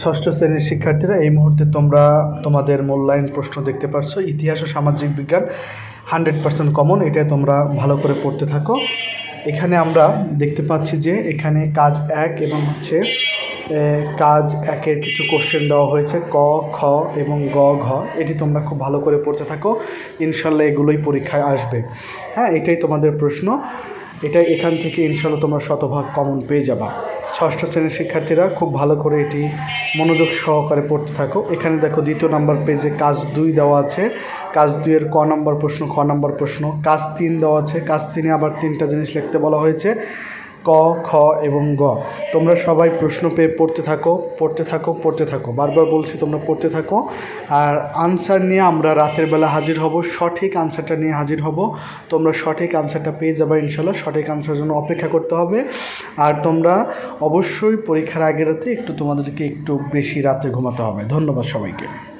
ষষ্ঠ শ্রেণির শিক্ষার্থীরা, এই মুহূর্তে তোমরা তোমাদের মূল্যায়ন প্রশ্ন দেখতে পারছ। ইতিহাস ও সামাজিক বিজ্ঞান হান্ড্রেড পার্সেন্ট কমন, এটা তোমরা ভালো করে পড়তে থাকো। এখানে আমরা দেখতে পাচ্ছি যে এখানে কাজ এক এবং হচ্ছে কাজ একের কিছু কোশ্চেন দেওয়া হয়েছে, ক, খ এবং গ, ঘ। এটি তোমরা খুব ভালো করে পড়তে থাকো। ইনশাল্লাহ এগুলোই পরীক্ষায় আসবে। হ্যাঁ এটাই তোমাদের প্রশ্ন। এটা এখান থেকে ইনশাল্লাহ তোমরা শতভাগ কমন পেয়ে যাবা। ষষ্ঠ শ্রেণির শিক্ষার্থীরা খুব ভালো করে এটি মনোযোগ সহকারে পড়তে থাকো। এখানে দেখো দ্বিতীয় নাম্বার পেজে কাজ দুই দেওয়া আছে। কাজ দুইয়ের ক নম্বর প্রশ্ন, খ নম্বর প্রশ্ন। কাজ তিন দেওয়া আছে। কাজ তিনে আবার তিনটা জিনিস লিখতে বলা হয়েছে। ক, খ এবং গ। তোমরা সবাই প্রশ্ন পেয়ে পড়তে থাকো পড়তে থাকো পড়তে থাকো। বারবার বলছি, তোমরা পড়তে থাকো। আর আনসার নিয়ে আমরা রাতের বেলা হাজির হব। সঠিক আনসারটা নিয়ে হাজির হব। তোমরা সঠিক আনসারটা পেয়ে যাবে ইনশাল্লাহ। সঠিক আনসারের জন্য অপেক্ষা করতে হবে। আর তোমরা অবশ্যই পরীক্ষার আগের রাতে একটু তোমাদেরকে একটু বেশি রাতে ঘুমাতে হবে। ধন্যবাদ সবাইকে।